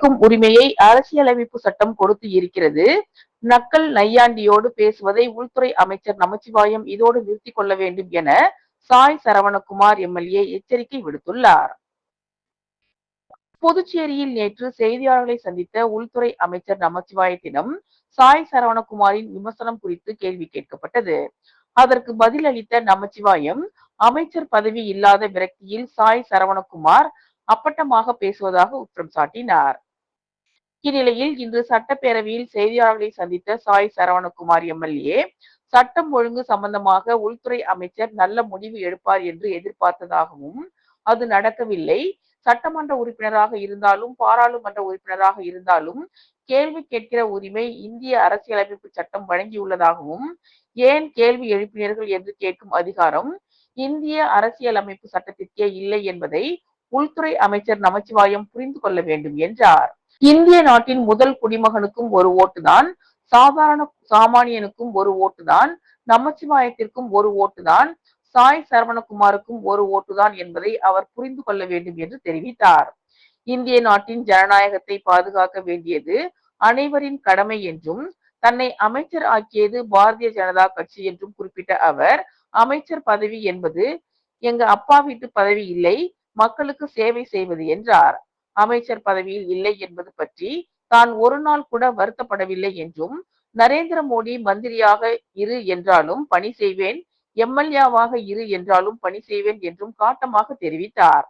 கேட்கும் உரிமையை அரசியலமைப்பு சட்டம் கொடுத்து இருக்கிறது. நக்கல் நையாண்டியோடு பேசுவதை உள்துறை அமைச்சர் நமச்சிவாயம் இதோடு நிறுத்திக் கொள்ள வேண்டும் என சாய் சரவணகுமார் எம்எல்ஏ எச்சரிக்கை விடுத்துள்ளார். புதுச்சேரியில் நேற்று செய்தியாளர்களை சந்தித்த உள்துறை அமைச்சர் நமச்சிவாயத்திடம் சாய் சரவணகுமாரின் விமர்சனம் குறித்து கேள்வி கேட்கப்பட்டது. அதற்கு பதிலளித்த நமச்சிவாயம் அமைச்சர் பதவி இல்லாத விரக்தியில் சாய் சரவணகுமார் அப்பட்டமாக பேசுவதாக குற்றம் சாட்டினார். இந்நிலையில் இன்று சட்டப்பேரவையில் செய்தியாளர்களை சந்தித்த சாய் சரவணகுமார் எம்எல்ஏ சட்டம் ஒழுங்கு சம்பந்தமாக உள்துறை அமைச்சர் நல்ல முடிவு எடுப்பார் என்று எதிர்பார்த்ததாகவும் அது நடக்கவில்லை. சட்டமன்ற உறுப்பினராக இருந்தாலும் பாராளுமன்ற உறுப்பினராக இருந்தாலும் கேள்வி கேட்கிற உரிமை இந்திய அரசியலமைப்பு சட்டம் வழங்கியுள்ளதாகவும் ஏன் கேள்வி எழுப்பினீர்கள் என்று கேட்கும் அதிகாரம் இந்திய அரசியலமைப்பு சட்டத்திற்கே இல்லை என்பதை உள்துறை அமைச்சர் நமச்சிவாயம் புரிந்து கொள்ள வேண்டும் என்றார். இந்திய நாட்டின் முதல் குடிமகனுக்கும் ஒரு ஓட்டுதான் சாதாரண சாமானியனுக்கும் ஒரு ஓட்டுதான் நமச்சிவாயத்திற்கும் ஒரு ஓட்டுதான் சாய் சரவணகுமாருக்கும் ஒரு ஓட்டுதான் என்பதை அவர் புரிந்து கொள்ள வேண்டும் என்று தெரிவித்தார். இந்திய நாட்டின் ஜனநாயகத்தை பாதுகாக்க வேண்டியது அனைவரின் கடமை என்றும் தன்னை அமைச்சர் ஆக்கியது பாரதிய ஜனதா கட்சி என்றும் குறிப்பிட்ட அவர் அமைச்சர் பதவி என்பது எங்க அப்பா வீட்டு பதவி இல்லை மக்களுக்கு சேவை செய்வது என்றார். அமைச்சர் பதவியில் இல்லை என்பது பற்றி தான் ஒரு நாள் கூட வருத்தப்படவில்லை என்றும் நரேந்திர மோடி மந்திரியாக இரு என்றாலும் பணி செய்வேன் எம்எல்ஏவாக இரு என்றாலும் பணி செய்வேன் என்றும் காட்டமாக தெரிவித்தார்.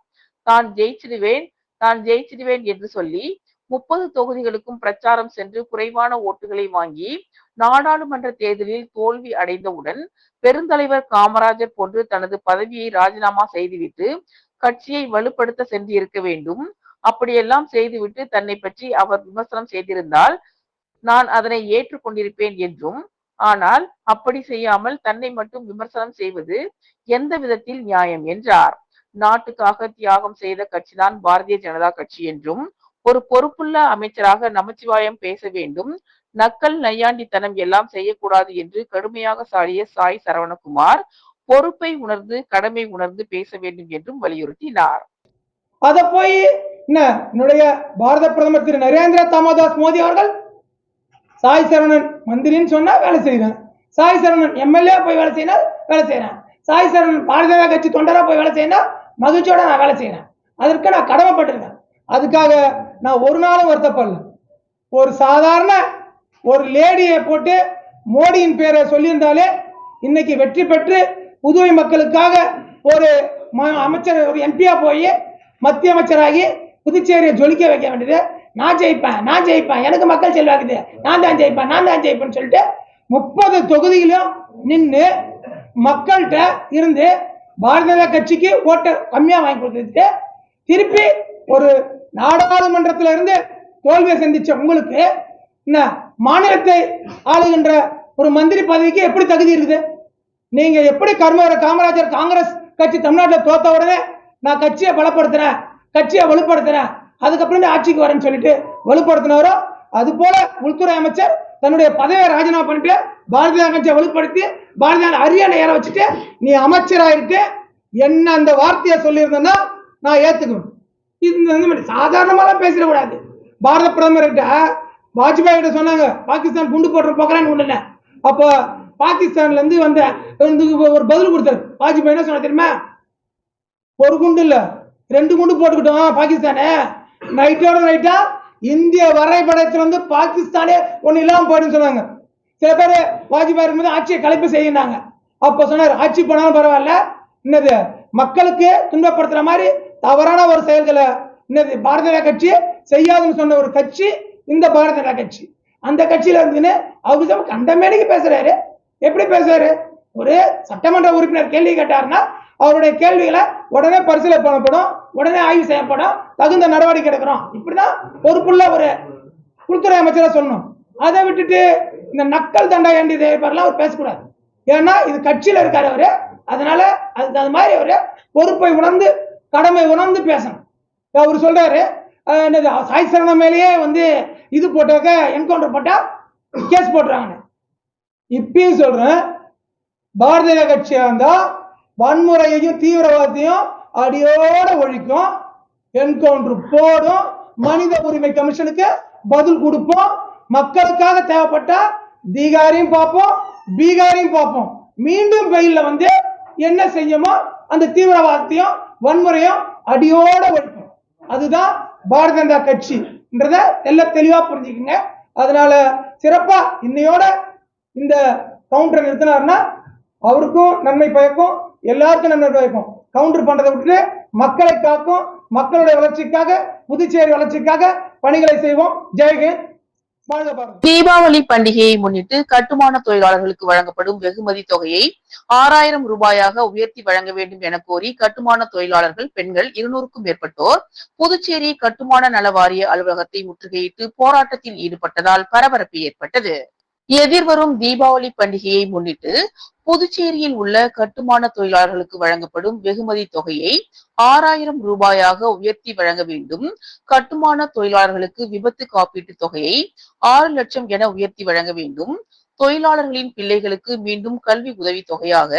தான் ஜெயிச்சிடுவேன் தான் ஜெயிச்சிடுவேன் என்று சொல்லி முப்பது தொகுதிகளுக்கும் பிரச்சாரம் சென்று குறைவான ஓட்டுகளை வாங்கி நாடாளுமன்ற தேர்தலில் தோல்வி அடைந்தவுடன் பெருந்தலைவர் காமராஜர் போன்று தனது பதவியை ராஜினாமா செய்துவிட்டு கட்சியை வலுப்படுத்த சென்று இருக்க வேண்டும் அப்படியெல்லாம் செய்துவிட்டு தன்னை பற்றி அவர் விமர்சனம் செய்திருந்தால் நான் அதனை ஏற்றுக்கொண்டிருப்பேன் என்றும் ஆனால் அப்படி செய்யாமல் தன்னை மட்டும் விமர்சனம் செய்வது எந்த விதத்தில் நியாயம் என்றார். நாட்டுக்காக தியாகம் செய்த கட்சிதான் பாரதிய ஜனதா கட்சி என்றும் ஒரு பொறுப்புள்ள அமைச்சராக நமச்சிவாயம் பேச வேண்டும் நக்கல் நையாண்டித்தனம் எல்லாம் செய்யக்கூடாது என்று கடுமையாக சாடிய சாய் சரவணகுமார் பொறுப்பை உணர்ந்து கடமை உணர்ந்து பேச வேண்டும் என்றும் வலியுறுத்தினார். அதை போய் என்ன? என்னுடைய பாரத பிரதமர் திரு நரேந்திர தாமோதாஸ் மோடி அவர்கள்? சாய் சரவணன் மந்திரின்னு சொன்னா வேலை செய்யறேன் சாய் சரவணன் எம்எல்ஏ போய் வேலை செய்யணும் வேலை செய்யறேன் சாய் சரவணன் பாரதிய ஜனதா கட்சி தொண்டரா போய் வேலை செய்யணும் மகிழ்ச்சியோட நான் வேலை செய்யறேன் அதற்கு நான் கடமைப்பட்டிருக்கேன். அதுக்காக நான் ஒரு நாளும் வருத்தப்படல. ஒரு சாதாரண ஒரு லேடியை போட்டு மோடியின் பேரை சொல்லியிருந்தாலே இன்னைக்கு வெற்றி பெற்று புதுவை மக்களுக்காக ஒரு ம- அமைச்சர் ஒரு எம்பியா போய் மத்திய அமைச்சராகி புதுச்சேரியை ஜொலிக்க வைக்க வேண்டியது நான் ஜெயிப்பேன் நான் ஜெயிப்பேன் எனக்கு மக்கள் செல்வாக்குது. நான் தான் ஜெயிப்பேன் நான் தான் ஜெயிப்பேன்னு சொல்லிட்டு முப்பது தொகுதியிலும் நின்று மக்கள்கிட்ட இருந்து பாரதிய ஜனதா கட்சிக்கு ஓட்டை கம்மியாக வாங்கி கொடுத்துட்டு திருப்பி ஒரு நாடாளுமன்றத்துல இருந்து தோல்வியை சந்திச்ச உங்களுக்கு என்ன மாநிலத்தை ஆளுகின்ற ஒரு மந்திரி பதவிக்கு எப்படி தகுதி இருக்குது? நீங்க எப்படி கர்மவர காமராஜர் காங்கிரஸ் கட்சி தமிழ்நாட்டில் தோத்த உடனே நான் கட்சியை பலப்படுத்துறேன்? கட்சியை வலுப்படுத்துறேன். அதுக்கப்புறம் ஆட்சிக்கு வரேன்னு சொல்லிட்டு வலுப்படுத்தினாரோ அது போல உள்துறை அமைச்சர் தன்னுடைய பதவியை ராஜினாமா பண்ணிட்டு பாரதிய கட்சியை வலுப்படுத்தி பாரதிய அரியணை ஏற வச்சுட்டு நீ அமைச்சராயிட்டு என்ன அந்த வார்த்தையை சொல்லியிருந்தேன்னா நான் ஏத்துக்குவேன் இது வந்து சாதாரணமாலாம் பேசிடக்கூடாது. பாரத பிரதமர்கிட்ட வாஜ்பாய் கிட்ட சொன்னாங்க பாகிஸ்தான் குண்டு போட்டு போக்குறான்னு ஒண்ணு அப்போ பாகிஸ்தான்ல இருந்து வந்த ஒரு பதில் கொடுத்தாரு. வாஜ்பாய் என்ன சொன்னா தெரியுமா? ஒரு குண்டு இல்லை ரெண்டு குண்டு போட்டுக்கிட்டோம் பாகிஸ்தானே. நைட்டோட நைட்டா இந்திய வரைபடத்துல வந்து பாகிஸ்தானே ஒண்ணு இல்லாம போயிடுன்னு சொன்னாங்க. சில பேர் வாஜ்பாய் இருக்கும்போது ஆட்சியை கலைப்பு செய்யினாங்க அப்ப சொன்னார் ஆட்சி போனாலும் பரவாயில்ல. என்னது மக்களுக்கு துன்பப்படுத்துற மாதிரி தவறான ஒரு செயல்களை என்னது பாரதிய ஜனதா கட்சி செய்யாதுன்னு சொன்ன ஒரு கட்சி இந்த பாரதிய ஜனதா கட்சி. அந்த கட்சியில இருந்துன்னு அவரு கண்டமேடைக்கு கண்டமேடிக்கு பேசுறாரு. எப்படி பேசுறாரு? ஒரு சட்டமன்ற உறுப்பினர் கேள்வி கேட்டாருன்னா அவருடைய கேள்விகளை உடனே பரிசீலனை பண்ணப்படும். உடனே ஆய்வு செய்யப்படும். தகுந்த நடவடிக்கை எடுக்கிறோம். இப்படிதான் பொறுப்புள்ள ஒரு உள்துறை அமைச்சரை சொல்லணும். அதை விட்டுட்டு இந்த நக்கல் தண்டா ஏண்டி தேவைப்படலாம் அவர் பேசக்கூடாது. ஏன்னா இது கட்சியில இருக்கார் அவரு. அதனால அதுக்கு அது மாதிரி அவரு பொறுப்பை உணர்ந்து கடமை உணர்ந்து பேசணும். அவர் சொல்றாரு என்னது சாய் சரணம் மேலேயே வந்து இது போட்டாக்க என்கவுண்டர் போட்டா கேஸ் போட்டுறாங்க இப்பயும் சொல்றேன் பாரதிய ஜனதா கட்சியா இருந்தா வன்முறையையும் தீவிரவாதத்தையும் அடியோட ஒழிக்கும். என்கவுண்டர் போடும். மனித உரிமை கமிஷனுக்கு பதில் கொடுப்போம். மக்களுக்காக தேவைப்பட்டா தீகாரையும் பார்ப்போம். பீகாரையும் பார்ப்போம். மீண்டும் வெயில்ல வந்து என்ன செய்யுமோ அந்த தீவிரவாதத்தையும் வன்முறையும் அடியோட ஒழிப்போம். அதுதான் பாரதிய ஜனதா கட்சின்றத எல்லாம் தெளிவா புரிஞ்சுக்குங்க. அதனால சிறப்பா இன்னையோட இந்த கவுண்டரை நிறுத்தினாருன்னா அவருக்கும் நன்மை பயக்கும் எல்லாருக்கும் நன்மை பயக்கும். கவுண்டர் பண்றதை விட்டுட்டு மக்களை காக்கும் மக்களுடைய வளர்ச்சிக்காக புதுச்சேரி வளர்ச்சிக்காக பணிகளை செய்வோம். ஜெயஹிந்த் தீபாவளி பண்டிகையை முன்னிட்டு கட்டுமான தொழிலாளர்களுக்கு வழங்கப்படும் வெகுமதி தொகையை ஆறாயிரம் ரூபாயாக உயர்த்தி வழங்க வேண்டும் என கோரி கட்டுமான தொழிலாளர்கள் பெண்கள் இருநூறுக்கும் மேற்பட்டோர் புதுச்சேரி கட்டுமான நல வாரிய அலுவலகத்தை முற்றுகையிட்டு போராட்டத்தில் ஈடுபட்டதால் பரபரப்பு ஏற்பட்டது. எதிர்வரும் தீபாவளி பண்டிகையை முன்னிட்டு புதுச்சேரியில் உள்ள கட்டுமான தொழிலாளர்களுக்கு வழங்கப்படும் வெகுமதி தொகையை ஆறாயிரம் ரூபாயாக உயர்த்தி வழங்க வேண்டும். கட்டுமான தொழிலாளர்களுக்கு விபத்து காப்பீட்டு தொகையை ஆறு லட்சம் என உயர்த்தி வழங்க வேண்டும். தொழிலாளர்களின் பிள்ளைகளுக்கு மீண்டும் கல்வி உதவி தொகையாக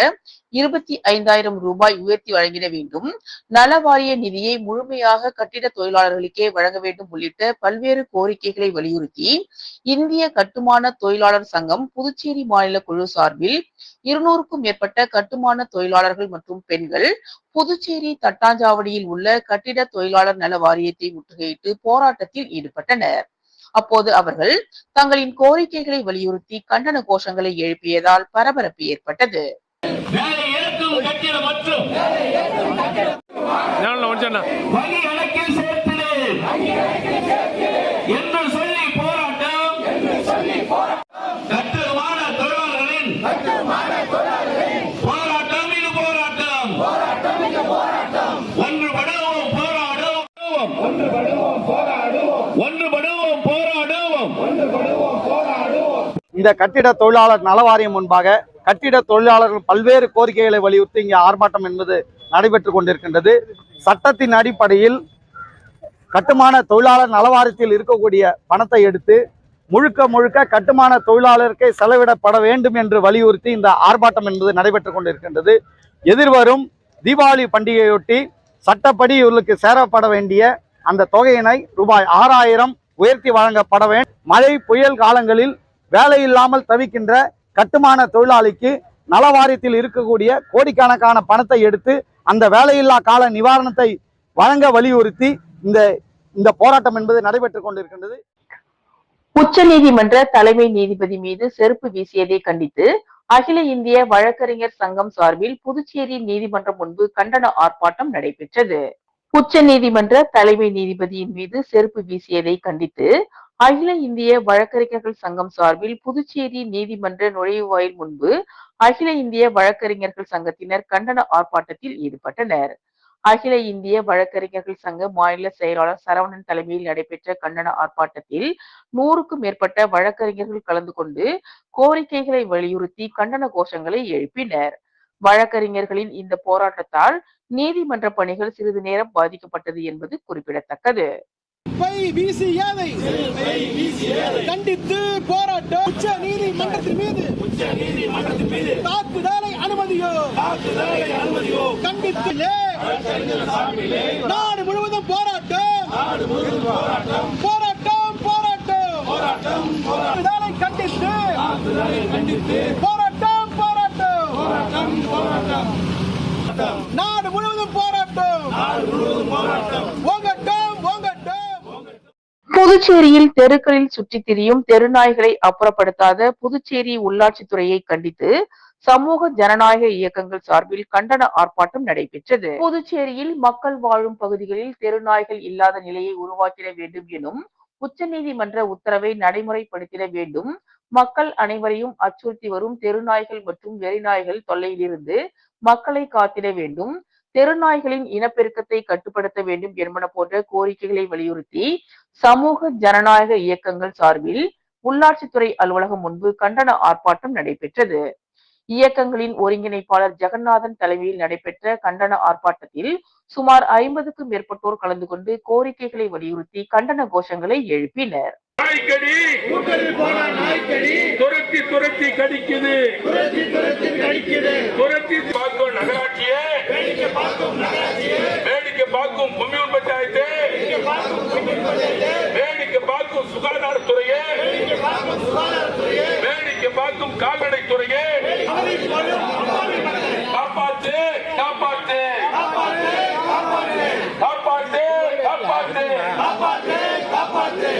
இருபத்தி ஐந்தாயிரம் ரூபாய் உயர்த்தி வழங்கிட வேண்டும். நல வாரிய நிதியை முழுமையாக கட்டிட தொழிலாளர்களுக்கே வழங்க வேண்டும் உள்ளிட்ட பல்வேறு கோரிக்கைகளை வலியுறுத்தி இந்திய கட்டுமான தொழிலாளர் சங்கம் புதுச்சேரி மாநில குழு சார்பில் இருநூறுக்கும் மேற்பட்ட கட்டுமான தொழிலாளர்கள் மற்றும் பெண்கள் புதுச்சேரி தட்டாஞ்சாவடியில் உள்ள கட்டிட தொழிலாளர் நல வாரியத்தை முற்றுகையிட்டு போராட்டத்தில் ஈடுபட்டனர். அப்போது அவர்கள் தங்களின் கோரிக்கைகளை வலியுறுத்தி கண்டன கோஷங்களை எழுப்பியதால் பரபரப்பு ஏற்பட்டது. ஒன்றுபடுவோம் போராடுவோம். ஒன்றுபடுவோம் போராடுவோம். இந்த கட்டிட தொழிலாளர் நலவாரியம் முன்பாக கட்டிட தொழிலாளர்கள் பல்வேறு கோரிக்கைகளை வலியுறுத்தி இங்கே ஆர்ப்பாட்டம் என்பது நடைபெற்றுக் கொண்டிருக்கின்றது. சட்டத்தின் அடிப்படையில் கட்டுமான தொழிலாளர் நலவாரியத்தில் இருக்கக்கூடிய பணத்தை எடுத்து முழுக்க முழுக்க கட்டுமான தொழிலாளருக்கே செலவிடப்பட வேண்டும் என்று வலியுறுத்தி இந்த ஆர்ப்பாட்டம் என்பது நடைபெற்றுக் கொண்டிருக்கின்றது. எதிர்வரும் தீபாவளி பண்டிகையொட்டி சட்டப்படி இவர்களுக்கு சேரப்பட வேண்டிய அந்த தொகையினை ரூபாய் ஆறாயிரம் உயர்த்தி வழங்கப்பட வேண்டும் மழை புயல் காலங்களில் வேலை இல்லாமல் தவிக்கின்ற கட்டுமான தொழிலாளிக்கு நலவாரியத்தில் இருக்கக்கூடிய கோடிக்கணக்கான பணத்தை எடுத்து அந்த வேலையில்லா கால நிவாரணத்தை வழங்க வலியுறுத்தி இந்த இந்த போராட்டம் என்பது நடைபெற்றுக் கொண்டிருக்கின்றது. உச்சநீதிமன்ற தலைமை நீதிபதி மீது செருப்பு வீசியதை கண்டித்து அகில இந்திய வழக்கறிஞர் சங்கம் சார்பில் புதுச்சேரி நீதிமன்றம் முன்பு கண்டன ஆர்ப்பாட்டம் நடைபெற்றது. உச்ச நீதிமன்ற தலைமை நீதிபதியின் மீது செருப்பு வீசியதை கண்டித்து அகில இந்திய வழக்கறிஞர்கள் சங்கம் சார்பில் புதுச்சேரி நீதிமன்ற நுழைவுவாயில் முன்பு அகில இந்திய வழக்கறிஞர்கள் சங்கத்தினர் கண்டன ஆர்ப்பாட்டத்தில் ஈடுபட்டனர். அகில இந்திய வழக்கறிஞர்கள் சங்க மாநில செயலாளர் சரவணன் தலைமையில் நடைபெற்ற கண்டன ஆர்ப்பாட்டத்தில் நூறுக்கும் மேற்பட்ட வழக்கறிஞர்கள் கலந்து கொண்டு கோரிக்கைகளை வலியுறுத்தி கண்டன கோஷங்களை எழுப்பினர். வழக்கறிஞர்களின் இந்த போராட்டத்தால் நீதிமன்ற பணிகள் சிறிது நேரம் பாதிக்கப்பட்டது என்பது குறிப்பிடத்தக்கது. கண்டித்து போராட்டம். உச்ச நீதிமன்றத்தின் மீது. தாக்குதலை அனுமதியோ. கண்டித்து நாடு முழுவதும் போராட்டம். போராட்டம் போராட்டம். தாக்குதலை கண்டித்து. போராட்டம் போராட்டம் நாடு முழுவதும் போராட்டம் ஓங்கட்டும் ஓங்கட்டும் புதுச்சேரியில் தெருக்களில் சுற்றித் திரியும் தெருநாய்களை அப்புறப்படுத்தாத புதுச்சேரி உள்ளாட்சித்துறையை கண்டித்து சமூக ஜனநாயக இயக்கங்கள் சார்பில் கண்டன ஆர்ப்பாட்டம் நடைபெற்றது. புதுச்சேரியில் மக்கள் வாழும் பகுதிகளில் தெருநாய்கள் இல்லாத நிலையை உருவாக்கிட வேண்டும் எனும் உச்சநீதிமன்ற உத்தரவை நடைமுறைப்படுத்திட வேண்டும். மக்கள் அனைவரையும் அச்சுறுத்தி வரும் தெருநாய்கள் மற்றும் வெறிநாய்கள் தொல்லையிலிருந்து மக்களை காத்திட வேண்டும். தெருநாய்களின் இனப்பெருக்கத்தை கட்டுப்படுத்த வேண்டும் என்பன போன்ற கோரிக்கைகளை வலியுறுத்தி சமூக ஜனநாயக இயக்கங்கள் சார்பில் உள்ளாட்சித்துறை அலுவலகம் முன்பு கண்டன ஆர்ப்பாட்டம் நடைபெற்றது. இயக்கங்களின் ஒருங்கிணைப்பாளர் ஜெகநாதன் தலைமையில் நடைபெற்ற கண்டன ஆர்ப்பாட்டத்தில் சுமார் ஐம்பதுக்கும் மேற்பட்டோர் கலந்து கொண்டு கோரிக்கைகளை வலியுறுத்தி கண்டன கோஷங்களை எழுப்பினர். நாய்க்கடி! நாய்க்கடி! துரத்தி துரத்தி கடிக்குது. துரத்தி துரத்தி கடிக்குது. காப்பாத்து காப்பாத்து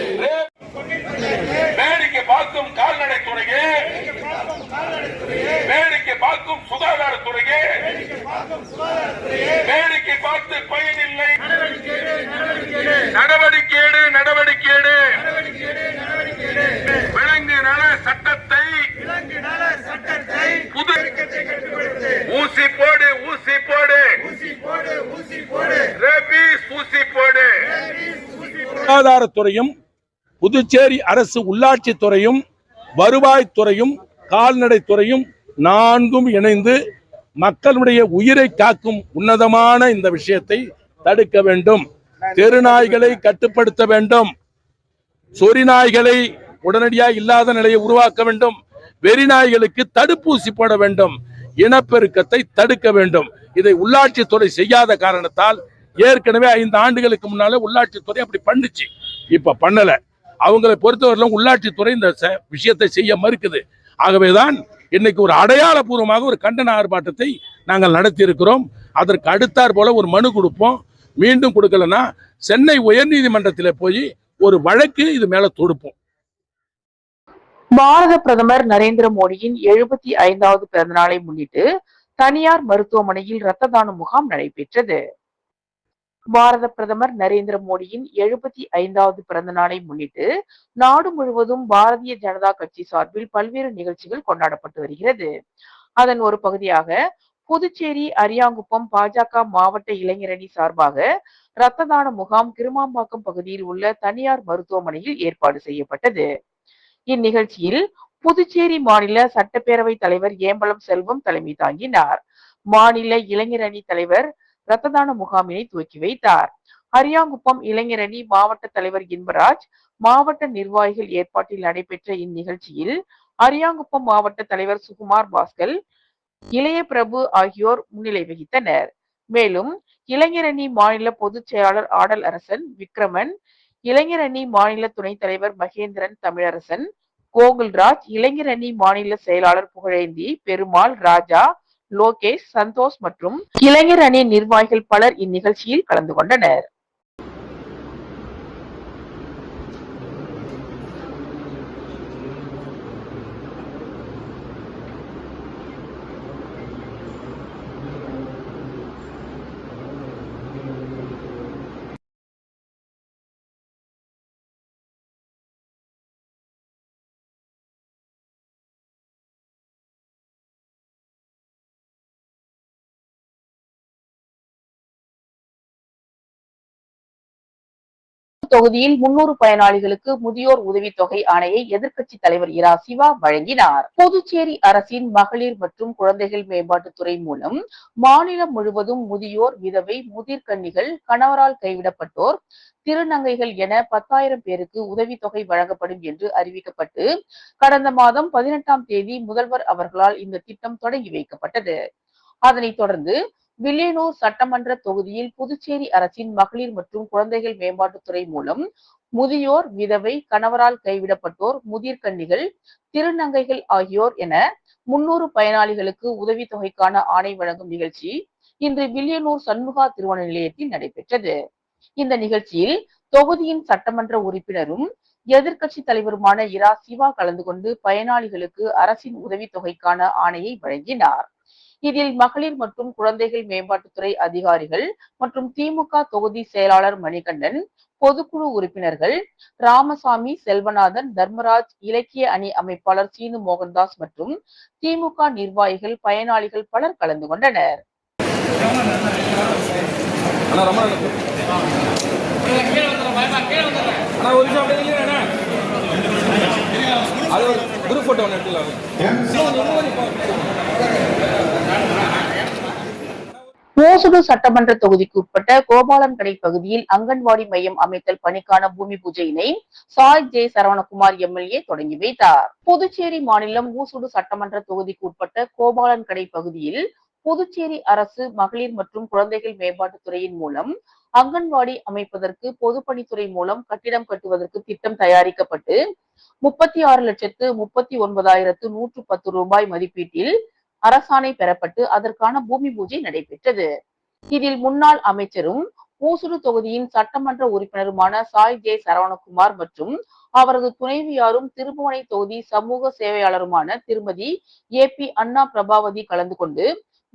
சுகாதாரத்துறையும் புதுச்சேரி அரசு உள்ளாட்சித்துறையும் வருவாய்த்துறையும் கால்நடைத்துறையும் நான்கும் இணைந்து மக்களுடைய உயிரை காக்கும் உன்னதமான இந்த விஷயத்தை தடுக்க வேண்டும். தெருநாய்களை கட்டுப்படுத்த வேண்டும். சொறிநாய்களை உடனடியாக இல்லாத நிலையை உருவாக்க வேண்டும். வெறி நாய்களுக்கு தடுப்பூசி போட வேண்டும். இனப்பெருக்கத்தை தடுக்க வேண்டும். இதை உள்ளாட்சித்துறை செய்யாத காரணத்தால் ஏற்கனவே ஐந்து ஆண்டுகளுக்கு முன்னால உள்ளாட்சித்துறை அப்படி பண்ணுச்சு. இப்ப பண்ணல. அவங்களை பொறுத்தவரையிலும் உள்ளாட்சித்துறை இந்த விஷயத்தை செய்ய மறுக்குது. ஆகவேதான் இன்னைக்கு ஒரு அடையாளபூர்வமாக ஒரு கண்டன ஆர்ப்பாட்டத்தை நாங்கள் நடத்தி இருக்கிறோம் அதற்கு அடுத்தாற் போல ஒரு மனு கொடுப்போம். மீண்டும் கொடுக்கலன்னா சென்னை உயர்நீதிமன்றத்தில் போய் ஒரு வழக்கு இது மேல தொடுப்போம். பாரத பிரதமர் நரேந்திர மோடியின் எழுபத்தி ஐந்தாவது பிறந்த நாளை முன்னிட்டு தனியார் மருத்துவமனையில் இரத்த தான முகாம் நடைபெற்றது. பாரத பிரதமர் நரேந்திர மோடியின் எழுபத்தி ஐந்தாவது பிறந்த நாளை முன்னிட்டு நாடு முழுவதும் பாரதிய ஜனதா கட்சி சார்பில் பல்வேறு நிகழ்ச்சிகள் கொண்டாடப்பட்டு வருகிறது. அதன் ஒரு பகுதியாக புதுச்சேரி அரியாங்குப்பம் பாஜக மாவட்ட இளைஞரணி சார்பாக இரத்த தான முகாம் கிருமாம்பாக்கம் பகுதியில் உள்ள தனியார் மருத்துவமனையில் ஏற்பாடு செய்யப்பட்டது. இந்நிகழ்ச்சியில் புதுச்சேரி மாநில சட்டப்பேரவை தலைவர் ஏம்பலம் செல்வம் தலைமை தாங்கினார். மாநில இளைஞர் அணி தலைவர் இரத்த தான முகாமினை துவக்கி வைத்தார். அரியாங்குப்பம் இளைஞரணி மாவட்ட தலைவர் இன்பராஜ் மாவட்ட நிர்வாகிகள் ஏற்பாட்டில் நடைபெற்ற இந்நிகழ்ச்சியில் அரியாங்குப்பம் மாவட்ட தலைவர் சுகுமார் பாஸ்கல் இளைய பிரபு ஆகியோர் முன்னிலை வகித்தனர். மேலும் இளைஞரணி மாநில பொதுச் செயலாளர் ஆடல் அரசன் விக்ரமன் இளைஞரணி மாநில துணைத் தலைவர் மகேந்திரன் தமிழரசன் கோகுல்ராஜ் இளைஞரணி மாநில செயலாளர் புகழேந்தி பெருமாள் ராஜா லோகேஷ் சந்தோஷ் மற்றும் இளைஞர் அணி நிர்வாகிகள் பலர் இந்நிகழ்ச்சியில் கலந்து கொண்டனர். தொகுதியில் முன்னூறு பயனாளிகளுக்கு முதியோர் உதவித்தொகை ஆணையை எதிர்க்கட்சி தலைவர் இரா சிவா வழங்கினார். புதுச்சேரி அரசின் மகளிர் மற்றும் குழந்தைகள் மேம்பாட்டுத்துறை மூலம் மாநிலம் முழுவதும் முதியோர் விதவை முதிர்கண்ணிகள் கணவரால் கைவிடப்பட்டோர் திருநங்கைகள் என பத்தாயிரம் பேருக்கு உதவித்தொகை வழங்கப்படும் என்று அறிவிக்கப்பட்டு கடந்த மாதம் பதினெட்டாம் தேதி முதல்வர் அவர்களால் இந்த திட்டம் தொடங்கி வைக்கப்பட்டது. அதனைத் தொடர்ந்து வில்லியனூர் சட்டமன்ற தொகுதியில் புதுச்சேரி அரசின் மகளிர் மற்றும் குழந்தைகள் மேம்பாட்டுத்துறை மூலம் முதியோர் விதவை கணவரால் கைவிடப்பட்டோர் முதிர்கன்னிகள் திருநங்கைகள் ஆகியோர் என முன்னூறு பயனாளிகளுக்கு உதவித்தொகைக்கான ஆணை வழங்கும் நிகழ்ச்சி இன்று வில்லியனூர் சண்முகா திருமண நிலையத்தில் நடைபெற்றது. இந்த நிகழ்ச்சியில் தொகுதியின் சட்டமன்ற உறுப்பினரும் எதிர்க்கட்சி தலைவருமான இரா சிவா கலந்து கொண்டு பயனாளிகளுக்கு அரசின் உதவித்தொகைக்கான ஆணையை வழங்கினார். இதில் மகளிர் மற்றும் குழந்தைகள் மேம்பாட்டுத்துறை அதிகாரிகள் மற்றும் திமுக தொகுதி செயலாளர் மணிகண்டன் பொதுக்குழு உறுப்பினர்கள் ராமசாமி செல்வநாதன் தர்மராஜ் இலக்கிய அணி அமைப்பாளர் சீனு மோகன்தாஸ் மற்றும் திமுக நிர்வாகிகள் பயனாளிகள் பலர் கலந்து கொண்டனர். ஓசூடு சட்டமன்ற தொகுதிக்கு உட்பட்ட கோபாலன்கடை பகுதியில் அங்கன்வாடி மையம் அமைத்தல் பணிக்கான பூமி பூஜையினை சாய் ஜே சரவணகுமார் எம்எல்ஏ தொடங்கி வைத்தார். புதுச்சேரி மாநிலம் ஊசுடு சட்டமன்ற தொகுதிக்கு உட்பட்ட கோபாலன்கடை பகுதியில் புதுச்சேரி அரசு மகளிர் மற்றும் குழந்தைகள் மேம்பாட்டுத் துறையின் மூலம் அங்கன்வாடி அமைப்பதற்கு பொதுப்பணித்துறை மூலம் கட்டிடம் கட்டுவதற்கு திட்டம் தயாரிக்கப்பட்டு முப்பத்தி ஆறு லட்சத்து முப்பத்தி ஒன்பதாயிரத்து நூற்று பத்து ரூபாய் மதிப்பீட்டில் அரசாணை பெறப்பட்டு அதற்கான பூமி பூஜை நடைபெற்றது. இதில் முன்னாள் அமைச்சரும் ஊசுடு தொகுதியின் சட்டமன்ற உறுப்பினருமான சாய் ஜே சரவணகுமார் மற்றும் அவரது துணைவியாரும் திருபுவனை தொகுதி சமூக சேவையாளருமான திருமதி ஏ பி அண்ணா பிரபாவதி கலந்து கொண்டு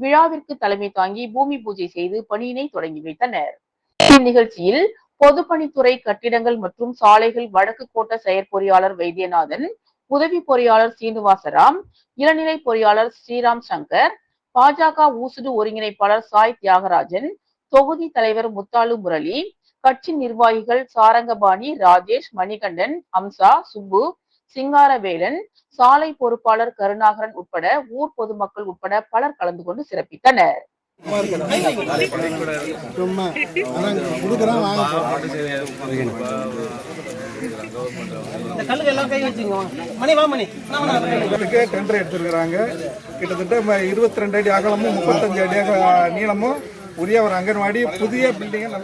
விழாவிற்கு தலைமை தாங்கி பூமி பூஜை செய்து பணியினை தொடங்கி வைத்தனர். இந்நிகழ்ச்சியில் பொதுப்பணித்துறை கட்டிடங்கள் மற்றும் சாலைகள் வடக்கு கோட்ட செயற்பொறியாளர் வைத்தியநாதன் உதவி பொறியாளர் சீனிவாசராம் இளநிலை பொறியாளர் ஸ்ரீராம் சங்கர் பாஜக ஊசுடு ஒருங்கிணைப்பாளர் சாய் தியாகராஜன் தொகுதி தலைவர் முத்தாலு முரளி கட்சி நிர்வாகிகள் சாரங்கபாணி ராஜேஷ் மணிகண்டன் அம்சா சுப்பு சிங்காரவேலன் சாலை பொறுப்பாளர் கருணாகரன் உட்பட ஊர் பொதுமக்கள் உட்பட பலர் கலந்து கொண்டு சிறப்பித்தனர். இவங்களுக்கு டெண்டர் எடுத்திருக்கிறாங்க. கிட்டத்தட்ட இருபத்தி ரெண்டு அடி அகலமும் முப்பத்தஞ்சு அடி நீளமும் புதிய ஒரு அங்கன்வாடி புதிய பில்டிங்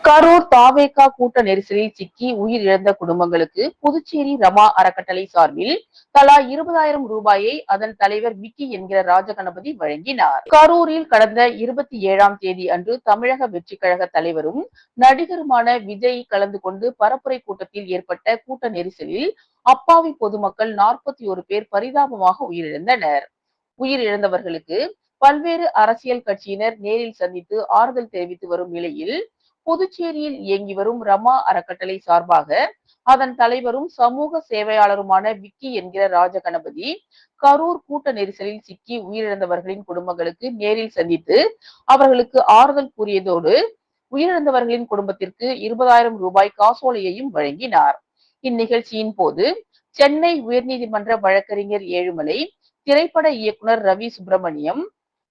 கரூர் தாவேகா கூட்ட நெரிசலில் சிக்கி உயிரிழந்த குடும்பங்களுக்கு புதுச்சேரி ரமா அறக்கட்டளை சார்பில் தலா இருபதாயிரம் ரூபாயை அதன் தலைவர் விக்கி என்கிற ராஜகணபதி வழங்கினார். கரூரில் கடந்த இருபத்தி ஏழாம் தேதி அன்று தமிழக வெற்றி கழக தலைவரும் நடிகருமான விஜய் கலந்து கொண்டு பரப்புரை கூட்டத்தில் ஏற்பட்ட கூட்ட நெரிசலில் அப்பாவி பொதுமக்கள் நாற்பத்தி ஒரு பேர் பரிதாபமாக உயிரிழந்தனர். உயிரிழந்தவர்களுக்கு பல்வேறு அரசியல் கட்சியினர் நேரில் சந்தித்து ஆறுதல் தெரிவித்து வரும் நிலையில் புதுச்சேரியில் இயங்கி வரும் ரமா அறக்கட்டளை சார்பாக அதன் தலைவரும் சமூக சேவையாளருமான விக்கி என்கிற ராஜகணபதி கரூர் கூட்ட நெரிசலில் சிக்கி உயிரிழந்தவர்களின் குடும்பங்களுக்கு நேரில் சந்தித்து அவர்களுக்கு ஆறுதல் கூறியதோடு உயிரிழந்தவர்களின் குடும்பத்திற்கு இருபதாயிரம் ரூபாய் காசோலையையும் வழங்கினார். இந்நிகழ்ச்சியின் போது சென்னை உயர்நீதிமன்ற வழக்கறிஞர் ஏழுமலை திரைப்பட இயக்குனர் ரவி சுப்பிரமணியம்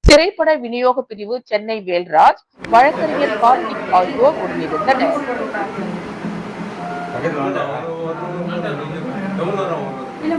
திரைப்பட விநியோக பிரிவு சென்னை வேல்ராஜ் வழக்கறிஞர் கார்த்திக் ஆகியோர் உடனிருந்தனர் இல்ல